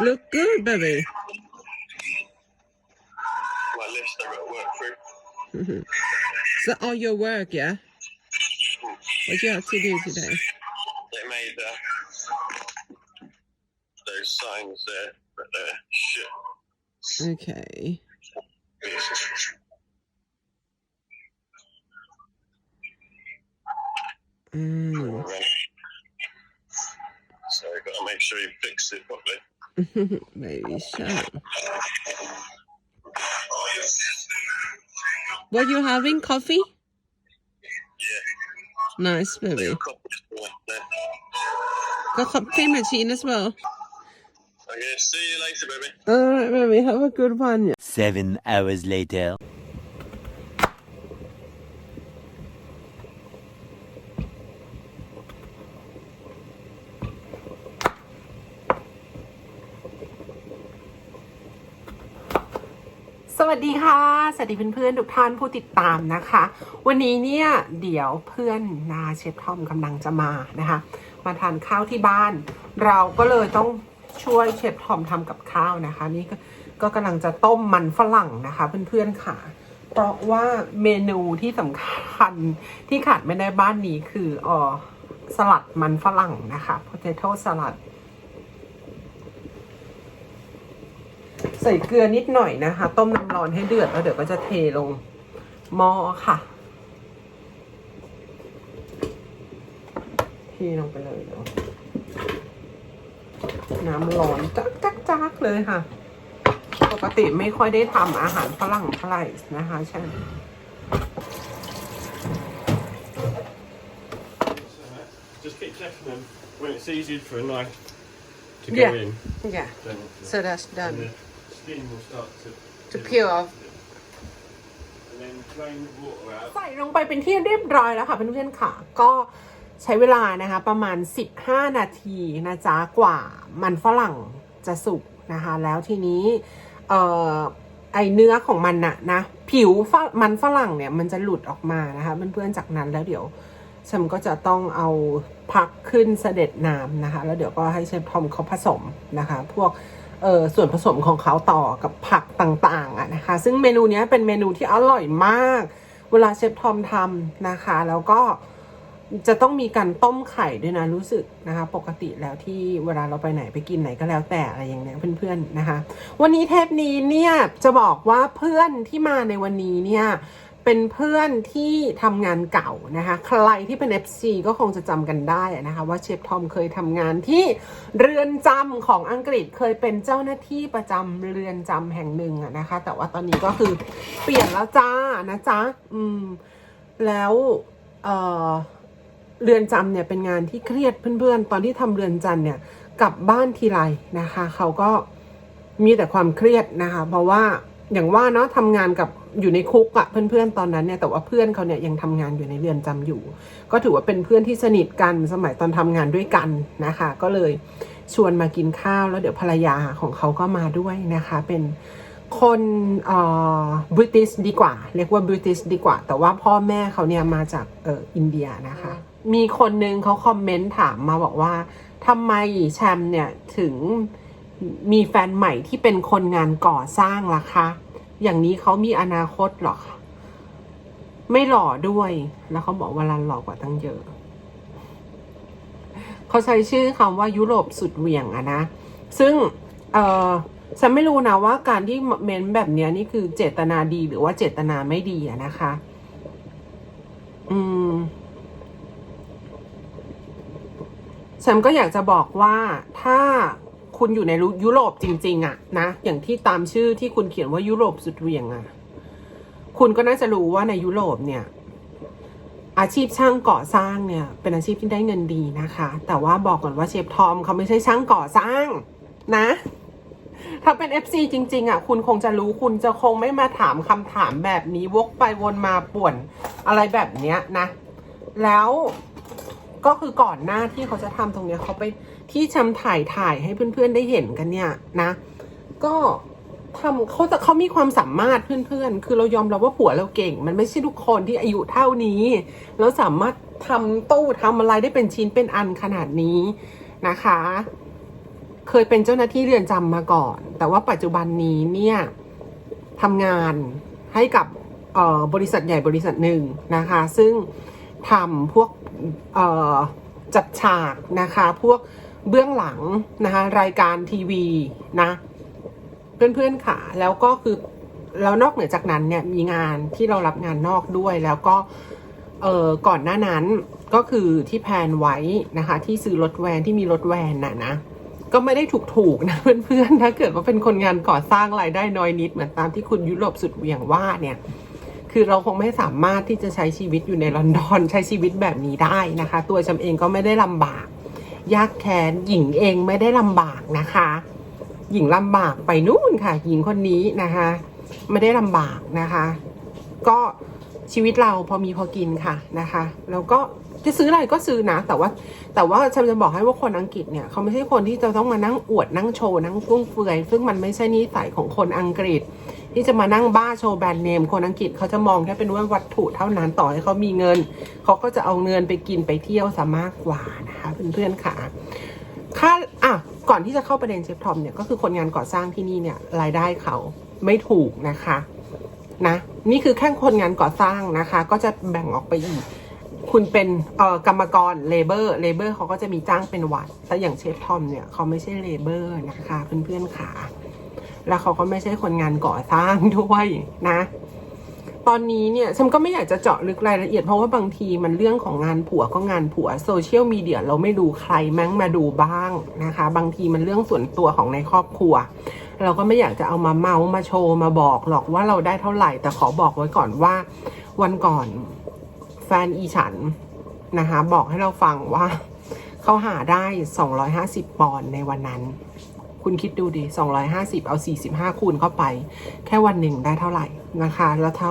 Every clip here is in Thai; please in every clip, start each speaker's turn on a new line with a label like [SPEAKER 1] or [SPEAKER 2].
[SPEAKER 1] Look good, baby.
[SPEAKER 2] My list I got to work through.
[SPEAKER 1] Is that all your work, yeah? What do you have to do today?
[SPEAKER 2] They made uh, those signs there, but they're shit.
[SPEAKER 1] Okay. Mm.
[SPEAKER 2] So I've got to make sure you fix it properly.
[SPEAKER 1] Maybe so. What you having? Coffee?
[SPEAKER 2] Yeah.
[SPEAKER 1] Nice, baby.
[SPEAKER 2] Little copies for there.
[SPEAKER 1] Got coffee machine as well.
[SPEAKER 2] Okay, see you later, baby.
[SPEAKER 1] Alright, baby. Have a good one.
[SPEAKER 3] Seven hours later.
[SPEAKER 4] สวัสดีค่ะ สวัสดีเพื่อนๆทุกท่านผู้ติดตามนะคะ วันนี้เนี่ยเดี๋ยวเพื่อนนาเชฟทอมกำลังจะมานะคะ มาทานข้าวที่บ้าน เราก็เลยต้องช่วยเชฟทอมทำกับข้าวนะคะ นี่ก็ก็กำลังจะต้มมันฝรั่งนะคะเพื่อนๆค่ะ เพราะว่าเมนูที่สำคัญที่ขาดไม่ได้บ้านนี้คือออสลัดมันฝรั่งนะคะ potato salad ใส่เกลือนิดหน่อยนะคะ ต้มน้ำร้อนให้เดือดแล้วเดี๋ยวก็จะเทลงหม้อค่ะ เทลงไปเลยเนาะน้ำร้อนจักจักจักเลยค่ะ ปกติไม่ค่อยได้ทำอาหารฝรั่งเท่าไหร่นะคะใช่
[SPEAKER 2] Just keep checking them when it's easy for a knife to go
[SPEAKER 4] Yeah.
[SPEAKER 2] in.
[SPEAKER 4] yeah
[SPEAKER 2] Then
[SPEAKER 4] so that's
[SPEAKER 2] and
[SPEAKER 4] done
[SPEAKER 2] the skin will start to
[SPEAKER 4] to peel off
[SPEAKER 2] And then drain the water out.
[SPEAKER 4] ใส่ลงไปเป็นที่เรียบร้อยแล้วค่ะเพื่อนๆค่ะ ก็ใช้เวลานะคะประมาณ 15 นาทีนะจ๊ะกว่ามันฝรั่งจะสุกนะคะ แล้วทีนี้เอ่อไอเนื้อของมันน่ะนะ ผิวฝมันฝรั่งเนี่ยมันจะหลุดออกมานะคะเพื่อนๆจากนั้นแล้วเดี๋ยวฉันก็จะต้องเอาพักขึ้นเสด็จน้ำนะคะ แล้วเดี๋ยวก็ให้เชฟทอมเขาผสมนะคะ พวก เอ่อส่วนผสมของเขาต่อกับผักต่างๆอะนะคะ ซึ่งเมนูนี้เป็นเมนูที่อร่อยมาก เวลาเชฟทอมทำนะคะ แล้วก็จะต้องมีการต้มไข่ด้วยนะรู้สึกนะคะ ปกติแล้วที่เวลาเราไปไหนไปกินไหนก็แล้วแต่อะไรอย่างเงี้ยเพื่อนๆนะคะ วันนี้เทปนี้เนี่ยจะบอกว่าเพื่อนที่มาในวันนี้เนี่ย เป็นเพื่อนที่ทำงานเก่านะคะ ใครที่เป็น FC ก็คงจะจำกันได้นะคะ ว่าเชฟทอมเคยทำงานที่เรือนจำของอังกฤษเคยเป็นเจ้าหน้าที่ประจำเรือนจำแห่งหนึ่งนะคะ แต่ว่าตอนนี้ก็คือเปลี่ยนแล้วจ้านะจ๊ะอืมแล้วเอ่อเรือนจำเนี่ยเป็นงานที่เครียดเพื่อนๆ ตอนที่ทำเรือนจำเนี่ยกลับบ้านทีไรนะคะ เขาก็มีแต่ความเครียดนะคะ เพราะว่าอย่างว่าเนาะทำงานกับ อยู่ในคุกอะเพื่อนๆตอนนั้นเนี่ยแต่ว่าเพื่อนเขาเนี่ยยังทำงานอยู่ในเรือนจำอยู่ ก็ถือว่าเป็นเพื่อนที่สนิทกันสมัยตอนทำงานด้วยกันนะคะ ก็เลยชวนมากินข้าวแล้วเดี๋ยวภรรยาของเขาก็มาด้วยนะคะ เป็นคนเอ่อบริติชดีกว่า เรียกว่าบริติชดีกว่า แต่ว่าพ่อแม่เขาเนี่ยมาจากเอ่ออินเดียนะคะ มีคนนึงเขาคอมเมนต์ถามมาบอกว่าทำไมแชมป์เนี่ยถึงมีแฟนใหม่ที่เป็นคนงานก่อสร้างล่ะคะ อย่างนี้เขามีอนาคตหรอคไม่หล่อด้วย แล้วเขาบอกว่ารันหล่อกว่าตั้งเยอะ เขาใช้ชื่อคำว่ายุโรปสุดเหวี่ยงอะนะ ซึ่ง เออฉันไม่รู้นะว่าการที่เมนแบบนี้นี่คือเจตนาดีหรือว่าเจตนาไม่ดีอะนะคะ อืม ฉันก็อยากจะบอกว่าถ้า คุณอยู่ในยุโรปจริง ๆอะนะ อย่างที่ตามชื่อที่คุณเขียนว่ายุโรปสุดเวียงอะคุณก็น่าจะรู้ว่าในยุโรปเนี่ย อาชีพช่างก่อสร้างเนี่ย เป็นอาชีพที่ได้เงินดีนะคะ แต่ว่าบอกก่อนว่าเชฟทอมเขาไม่ใช่ช่างก่อสร้าง นะ ถ้าเป็น FC จริง ๆอะคุณคงจะรู้คุณจะคงไม่มาถามคำถามแบบนี้วกไปวนมาป่วนอะไรแบบเนี้ยนะ แล้วก็คือก่อนหน้าที่เขาจะทำตรงเนี้ยเขาไป ที่ชำถ่ายถ่ายให้เพื่อนๆได้เห็นกันเนี่ยนะ ก็ทำเขาจะเขามีความสามารถเพื่อนๆ คือเรายอมรับว่าผัวเราเก่ง มันไม่ใช่ทุกคนที่อายุเท่านี้ แล้วสามารถทำตู้ทำอะไรได้เป็นชิ้นเป็นอันขนาดนี้นะคะ เคยเป็นเจ้าหน้าที่เรือนจำมาก่อน แต่ว่าปัจจุบันนี้เนี่ยทำงานให้กับบริษัทใหญ่บริษัทหนึ่งนะคะ ซึ่งทำพวกจัดฉากนะคะ พวก เบื้องหลังนะคะรายการทีวีนะเพื่อนๆค่ะ แล้วก็คือแล้วนอกเหนือจากนั้นเนี่ยมีงานที่เรารับงานนอกด้วยแล้วก็เออก่อนหน้านั้นก็คือที่แพนไว้นะคะ ที่ซื้อรถแวนที่มีรถแวนน่ะนะก็ไม่ได้ถูกๆนะเพื่อนๆถ้าเกิดว่าเป็นคนงานก่อสร้างรายได้น้อยนิดเหมือนตามที่คุณยุโรปสุดเหวี่ยงว่าเนี่ยคือเราคงไม่สามารถที่จะใช้ชีวิตอยู่ในลอนดอนใช้ชีวิตแบบนี้ได้นะคะ ตัวจำเองก็ไม่ได้ลำบาก ยากแค้นหญิงเองไม่ได้ลำบากนะคะ หญิงลำบากไปนู่นค่ะ หญิงคนนี้นะคะ ไม่ได้ลำบากนะคะ ก็ชีวิตเราพอมีพอกินค่ะนะคะ แล้วก็จะซื้ออะไรก็ซื้อนะ แต่ว่า แต่ว่าฉันจะบอกให้ว่าคนอังกฤษเนี่ยเขาไม่ใช่คนที่จะต้องมานั่งอวดนั่งโชว์นั่งฟุ่มเฟือย ซึ่งมันไม่ใช่นิสัยของคนอังกฤษ ที่จะมานั่งบ้าโชว์แบรนด์เนมคนอังกฤษเขาจะมองแค่เป็นว่าวัตถุเท่านั้นต่อให้เขามีเงิน เขาก็จะเอาเงินไปกินไปเที่ยวซะมากกว่านะคะเพื่อนๆค่ะค่าอะก่อนที่จะเข้าประเด็นเชฟทอมเนี่ยก็คือคนงานก่อสร้างที่นี่เนี่ยรายได้เขาไม่ถูกนะคะนะนี่คือแค่คนงานก่อสร้างนะคะ ก็จะแบ่งออกไปอีก คุณเป็นเอ่อกรรมกรเลเบอร์เลเบอร์เขาก็จะมีจ้างเป็นวันแต่อย่างเชฟทอมเนี่ยเขาไม่ใช่เลเบอร์นะคะเพื่อนๆขา แล้วเขาก็ไม่ใช่คนงานก่อสร้างด้วยนะ ตอนนี้เนี่ยฉันก็ไม่อยากจะเจาะลึกรายละเอียดเพราะว่าบางทีมันเรื่องของงานผัวก็งานผัวโซเชียลมีเดียเราไม่ดูใครแม้งมาดูบ้างนะคะ บางทีมันเรื่องส่วนตัวของในครอบครัว เราก็ไม่อยากจะเอามาเมาส์มาโชว์มาบอกหรอกว่าเราได้เท่าไหร่ แต่ขอบอกไว้ก่อนว่า วันก่อนแฟนอีฉันนะคะ บอกให้เราฟังว่าเขาหาได้ 250 ปอนด์ในวันนั้น คุณคิดดูดิ 250 เอา 45 คูณเข้าไป แค่วันหนึ่งได้เท่าไหร่นะคะ แล้วเขา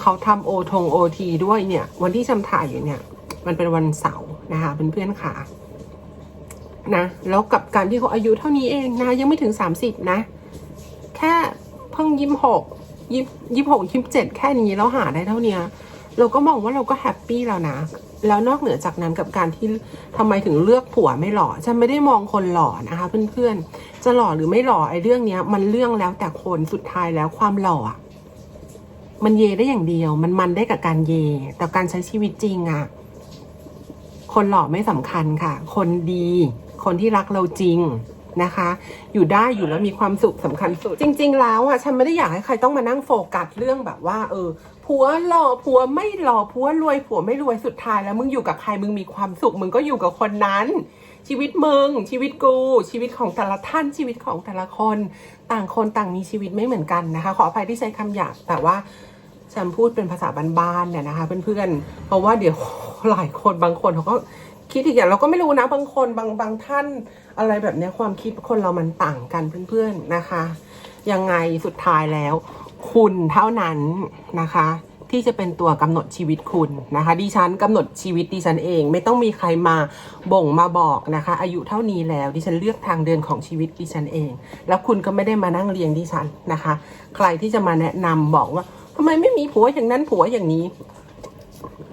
[SPEAKER 4] เขาทำโอทงโอทีด้วยเนี่ย วันที่จำถ่ายอยู่เนี่ย มันเป็นวันเสาร์นะคะเพื่อนๆค่ะนะ แล้วกับการที่เขาอายุเท่านี้เองนะ ยังไม่ถึง 30 นะ แค่เพิ่งยี่หกยี่ยี่หกยี่เจ็ดแค่นี้แล้วหาได้เท่านี้ เราก็มองว่าเราก็แฮปปี้แล้วนะ แล้วนอกเหนือจากนั้นกับการที่ทำไมถึงเลือกผัวไม่หล่อฉันไม่ได้มองคนหล่อนะคะเพื่อนๆ จะหล่อหรือไม่หล่อไอ้เรื่องเนี้ย มันเรื่องแล้วแต่คนสุดท้ายแล้วความหล่อมันเยได้อย่างเดียว มันมันได้กับการเย แต่การใช้ชีวิตจริงอะคนหล่อไม่สำคัญค่ะ คนดี คนที่รักเราจริง นะคะ อยู่ได้อยู่แล้วมีความสุขสำคัญสุด จริง ๆ แล้วอะฉันไม่ได้อยากให้ใครต้องมานั่งโฟกัสเรื่องแบบว่า เออผัวหล่อผัวไม่หล่อผัวรวยผัวไม่รวยสุดท้ายแล้วมึงอยู่กับใครมึงมีความสุขมึงก็อยู่กับคนนั้น ชีวิตมึง ชีวิตกู ชีวิตของแต่ละท่านชีวิตของแต่ละคน ต่างคนต่างมีชีวิตไม่เหมือนกันนะคะ ขออภัยที่ใช้คำหยาบแต่ว่าฉันพูดเป็นภาษาบ้านๆเนี่ยนะคะเพื่อนๆเพราะว่าเดี๋ยวหลายคนบางคนเขาก็ คิดอีกอย่างเราก็ไม่รู้นะบางคนบางบางท่านอะไรแบบนี้ความคิดคนเรามันต่างกันเพื่อนๆนะคะ ยังไงสุดท้ายแล้ว คุณเท่านั้นนะคะ ที่จะเป็นตัวกำหนดชีวิตคุณนะคะ ดิฉันกำหนดชีวิตดิฉันเอง ไม่ต้องมีใครมาบ่งมาบอกนะคะ อายุเท่านี้แล้ว ดิฉันเลือกทางเดินของชีวิตดิฉันเอง แล้วคุณก็ไม่ได้มานั่งเรียงดิฉันนะคะ ใครที่จะมาแนะนำบอกว่าทำไมไม่มีผัวอย่างนั้นผัวอย่างนี้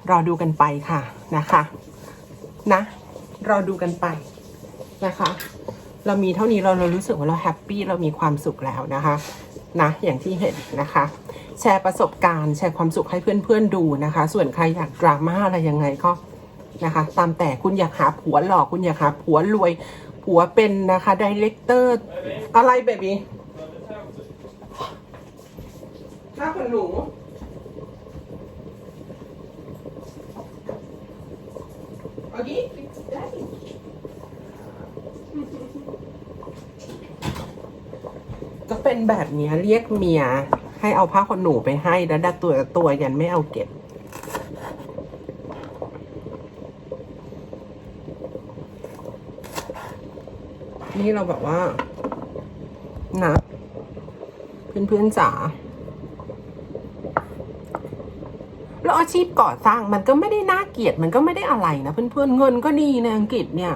[SPEAKER 4] รอดูกันไปค่ะนะคะ นะ รอดูกันไปนะคะ เรามีเท่านี้เราเรารู้สึกว่าเราแฮปปี้เรามีความสุขแล้วนะคะนะอย่างที่เห็นนะคะ แชร์ประสบการณ์แชร์ความสุขให้เพื่อนๆดูนะคะ ส่วนใครอยากดราม่าอะไรยังไงก็นะคะ ตามแต่คุณอยากหาผัวหล่อคุณอยากหาผัวรวย ผัวเป็นนะคะดีเลกเตอร์อะไรแบบนี้หน้าคนหนู เอาดิได้ก็ เป็นแบบนี้เรียกเมีย ให้เอาผ้าขนหนูไปให้แล้วดัดตัวตัวยันไม่เอาเก็บ นี่เราแบบว่า นะเพื่อนๆจ๋าแล้วอาชีพก่อสร้างมันก็ไม่ได้น่าเกลียดมันก็ไม่ได้อะไรนะเพื่อนๆเงินก็ดีในอังกฤษเนี่ย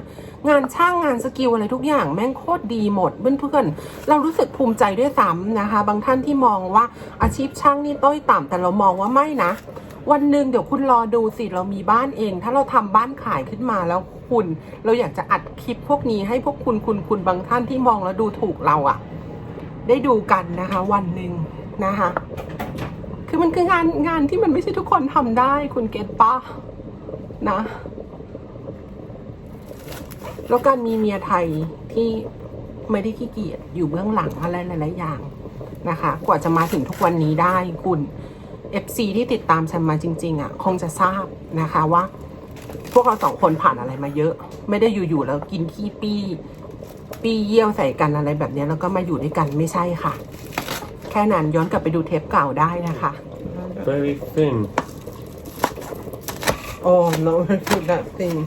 [SPEAKER 4] งานช่างงานสกิลอะไรทุกอย่างแม่งโคตรดีหมดเพื่อนๆเรารู้สึกภูมิใจด้วยซ้ำนะคะ บางท่านที่มองว่าอาชีพช่างนี่ต้อยต่ำแต่เรามองว่าไม่นะ วันหนึ่งเดี๋ยวคุณรอดูสิเรามีบ้านเอง ถ้าเราทำบ้านขายขึ้นมาแล้วคุณ เราอยากจะอัดคลิปพวกนี้ให้พวกคุณคุณคุณบางท่านที่มองแล้วดูถูกเราอะได้ดูกันนะคะ วันหนึ่งนะคะ คือมันคืองานงานที่มันไม่ใช่ทุกคนทำได้ คุณเก็ตปะนะ แล้วการมีเมียไทยที่ไม่ได้ขี้เกียจอยู่เบื้องหลังอะไรหลายๆอย่างนะคะ กว่าจะมาถึงทุกวันนี้ได้คุณ FC ที่ติดตามฉันมาจริง ๆอะ คงจะทราบนะคะว่า พวกเราสองคนผ่านอะไรมาเยอะ ไม่ได้อยู่ๆแล้วกินขี้ปี้ ปี้เยี่ยวใส่กันอะไรแบบเนี้ยแล้วก็มาอยู่ด้วยกันไม่ใช่ค่ะ แค่นั้นย้อนกลับไปดูเทปเก่าได้นะคะ
[SPEAKER 2] Very thin.
[SPEAKER 4] โอ้ no that thing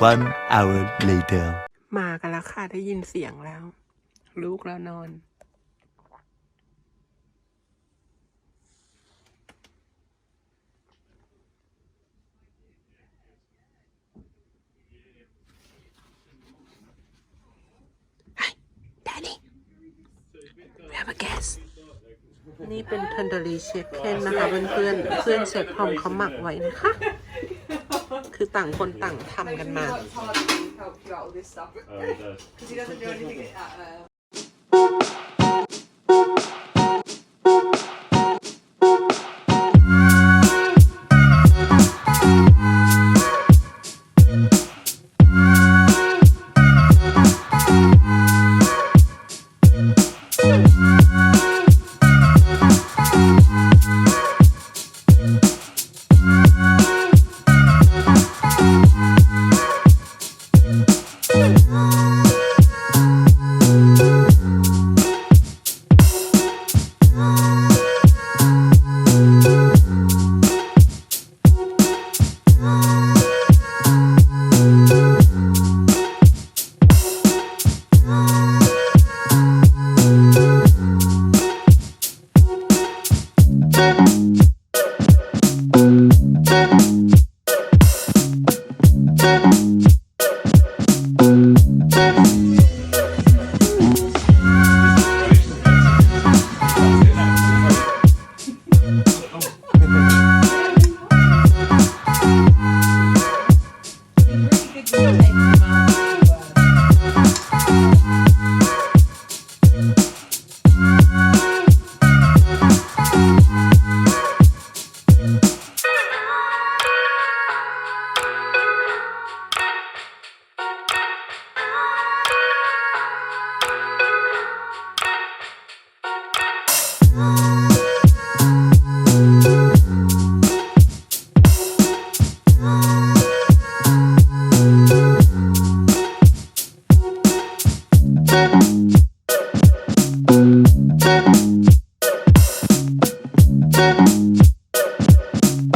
[SPEAKER 3] One hour later.
[SPEAKER 4] มากันแล้วค่ะ ได้ยินเสียงแล้ว ลูกแล้วนอน Daddy we have a guest นี่เป็นทันเดอรีเชฟเคนนะคะเพื่อนเพื่อนๆเพื่อนเชฟทอมเขาหมักไว้นะคะ คือต่างคนต่างทำกันมา
[SPEAKER 5] It's hard to help you out with this stuff
[SPEAKER 2] Oh, it does.
[SPEAKER 5] because he doesn't do anything at uh,